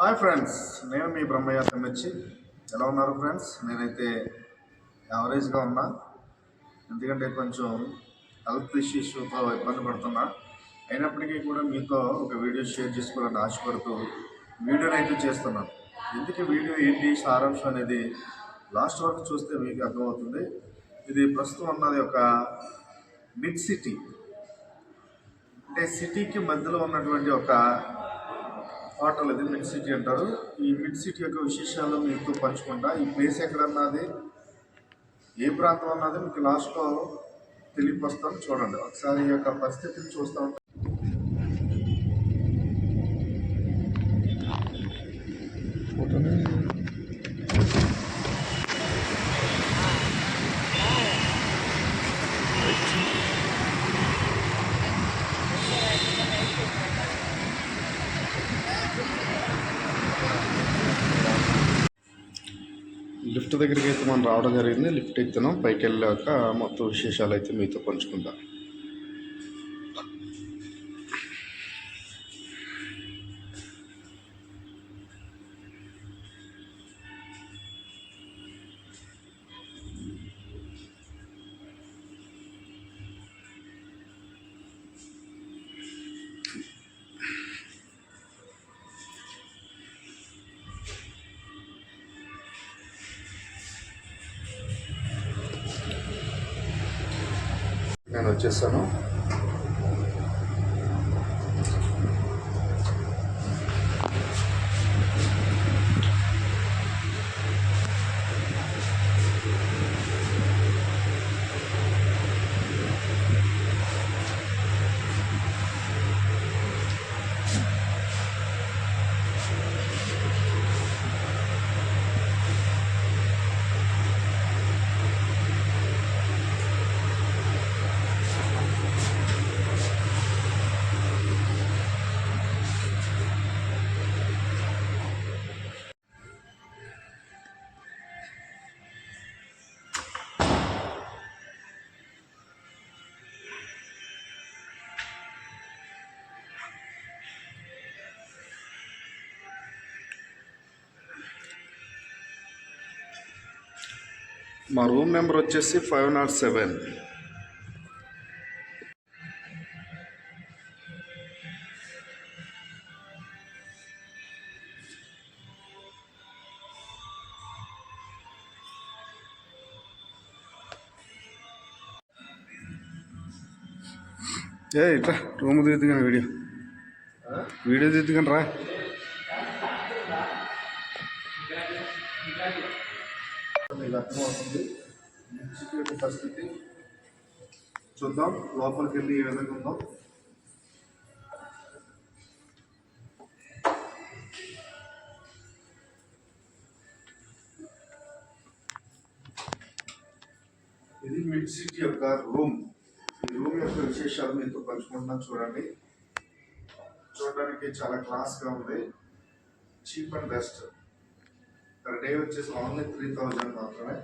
Hi friends నేను మీ బ్రహ్మయ్య తమ్మిచ్చి ఎలా ఉన్నారు ఫ్రెండ్స్? నేనైతే యావరేజ్గా ఉన్నా. ఎందుకంటే కొంచెం హెల్త్ ఇష్యూస్తో ఇబ్బంది పడుతున్నా. అయినప్పటికీ కూడా మీతో ఒక వీడియో షేర్ చేసుకోవాలని ఆశపడుతూ వీడియోని అయితే చేస్తున్నాను ఎందుకు వీడియో ఏంటి? సారాంశం అనేది లాస్ట్ వరకు చూస్తే మీకు అర్థమవుతుంది. ఇది ప్రస్తుతం ఉన్నది ఒక మిడ్ సిటీ అంటే సిటీకి మధ్యలో ఉన్నటువంటి ఒక హోటల్ ఇది మిడ్ సిటీ అంటారు. ఈ మిడ్ సిటీ యొక్క విశేషాలు మీతో పంచుకుంటా. ఈ ప్లేస్ ఎక్కడ అన్నది ఏ ప్రాంతం అన్నది మీకు లాస్ట్లో తెలియపరుస్తాను. చూడండి. ఒకసారి ఈ యొక్క పరిస్థితిని చూస్తూ ఉంటాం. లిఫ్ట్ దగ్గరికి అయితే మనం రావడం జరిగింది. లిఫ్ట్ ఎక్కుతున్నాం పైకి వెళ్ళాక మొత్తం విశేషాలు అయితే మీతో పంచుకుంటాం నేను వచ్చేసాను మా రూమ్ నెంబర్ వచ్చేసి ఫైవ్ నాట్ సెవెన్ ఏ ఇట్లా రూమ్ దిద్దుగానే వీడియో. వీడియో దిద్దుగాని రా. మీకు అర్థమవుతుంది సిటీ యొక్క పరిస్థితి చూద్దాం లోపలికి వెళ్ళి ఏ విధంగా ఉందో ఇది మిడ్ సిటీ యొక్క రూమ్ ఈ రూమ్ యొక్క విశేషాలు మీతో పంచుకుంటున్నాను చూడండి చూడడానికి చాలా క్లాస్గా ఉంది cheap and best per day వచ్చేసి ఓన్లీ త్రీ థౌజండ్ మాత్రమే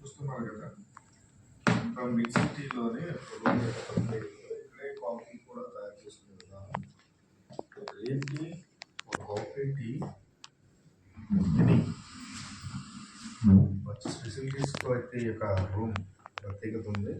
చూస్తున్నారు కదా. మిడ్ సిటీలోనే ఇక్కడే కాఫీ కూడా తయారు చేస్తుంది కదా. గ్రీన్ టీ ఒక కాఫీ టీ ఇది మంచి ఫెసిలిటీస్తో అయితే ఈ యొక్క రూమ్ ప్రత్యేకత ఉంది.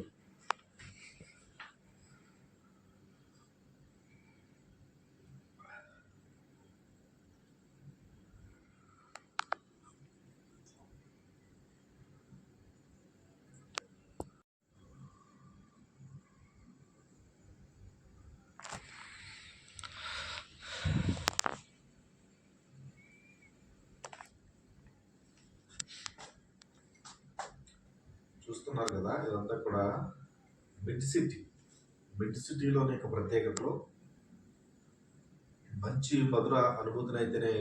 చూస్తున్నారు కదా ఇదంతా కూడా మిడ్ సిటీ. మిడ్ సిటీలోని యొక్క ప్రత్యేకతలో. మంచి మధుర అనుభూతిని అయితేనే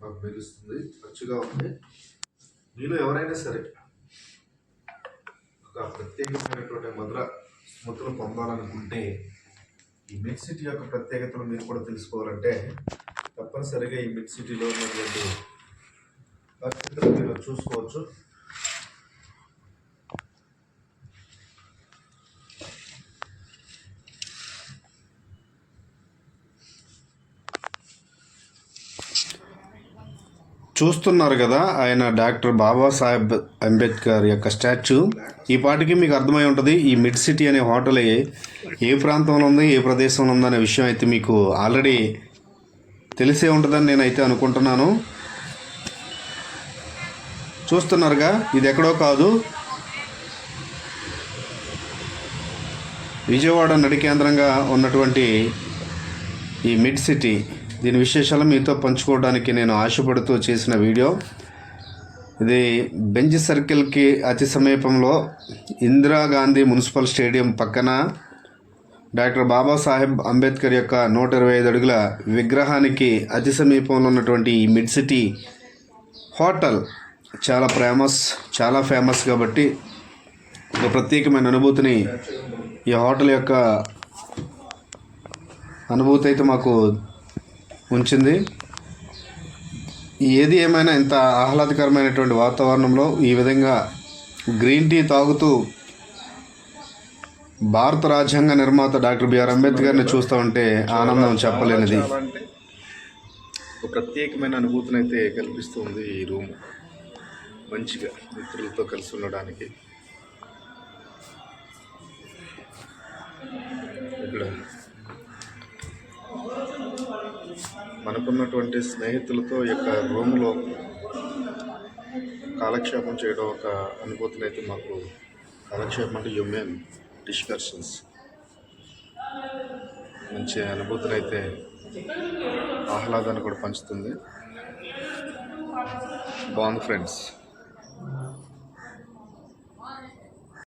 మాకు మిగులుస్తుంది మంచిగా ఉంది. మీలో ఎవరైనా సరే ఒక ప్రత్యేకమైనటువంటి మధుర స్మృతులు పొందాలనుకుంటే ఈ మిడ్ సిటీ యొక్క ప్రత్యేకతను మీరు కూడా తెలుసుకోవాలంటే తప్పనిసరిగా ఈ మిడ్ సిటీలో ఉన్నటువంటి పరిస్థితులు మీరు చూసుకోవచ్చు. చూస్తున్నారు కదా ఆయన డాక్టర్ బాబాసాహెబ్ అంబేద్కర్ యొక్క స్టాచ్యూ. ఈ పాటికి మీకు అర్థమై ఉంటుంది ఈ మిడ్ సిటీ అనే హోటల్ ఏ ప్రాంతంలో ఉంది ఏ ప్రదేశంలో ఉంది అనే విషయం అయితే మీకు ఆల్రెడీ తెలిసే ఉంటుందని నేనైతే అనుకుంటున్నాను. చూస్తున్నారుగా ఇది ఎక్కడో కాదు. విజయవాడ నడి కేంద్రంగా ఉన్నటువంటి ఈ మిడ్ సిటీ. దీని విశేషాలు మీతో పంచుకోవడానికి నేను ఆశపడుతూ చేసిన వీడియో. ఇది బెంజ్ సర్కిల్కి అతి సమీపంలో ఇందిరాగాంధీ మున్సిపల్ స్టేడియం పక్కన డాక్టర్ బాబాసాహెబ్ అంబేద్కర్ యొక్క నూట ఇరవై ఐదు అడుగుల విగ్రహానికి అతి సమీపంలో ఉన్నటువంటి ఈ మిడ్ సిటీ హోటల్ చాలా ఫేమస్ చాలా ఫేమస్ కాబట్టి ఒక ప్రత్యేకమైన అనుభూతిని ఈ హోటల్ యొక్క అనుభూతి అయితే మాకు ఉంచింది. ఏది ఏమైనా ఇంత ఆహ్లాదకరమైనటువంటి వాతావరణంలో ఈ విధంగా గ్రీన్ టీ తాగుతూ భారత రాజ్యాంగ నిర్మాత డాక్టర్ బిఆర్ అంబేద్కర్ని చూస్తూ ఉంటే ఆనందం చెప్పలేనిది. ఒక ప్రత్యేకమైన అనుభూతిని అయితే కల్పిస్తుంది ఈ రూమ్. మంచిగా మిత్రులతో కలిసి ఉండడానికి. మనకున్నటువంటి స్నేహితులతో ఈ యొక్క రూమ్లో కాలక్షేపం చేయడం ఒక అనుభూతిని అయితే మాకు కాలక్షేపం అంటే హ్యూమెన్ డిస్కర్షన్స్ మంచి అనుభూతిని అయితే ఆహ్లాదాన్ని కూడా పంచుతుంది. బాగుంది ఫ్రెండ్స్